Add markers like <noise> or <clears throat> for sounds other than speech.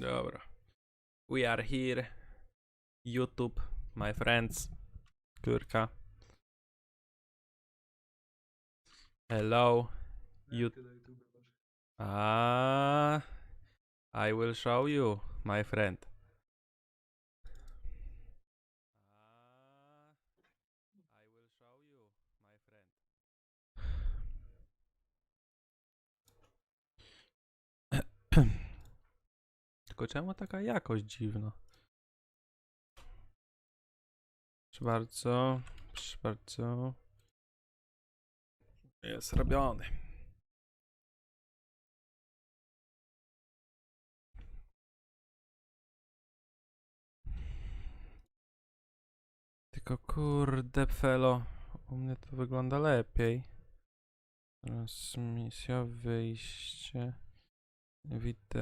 Dobra. We are here. YouTube, my friends. Kurka. Hello. YouTube. I will show you. My friend. Ah, I will show you, my friend. <clears throat> Tylko czemu taka jakość dziwna? Proszę bardzo, proszę bardzo. Jest robiony. Tylko kurde felo, u mnie to wygląda lepiej. Transmisja, wyjście, wideo.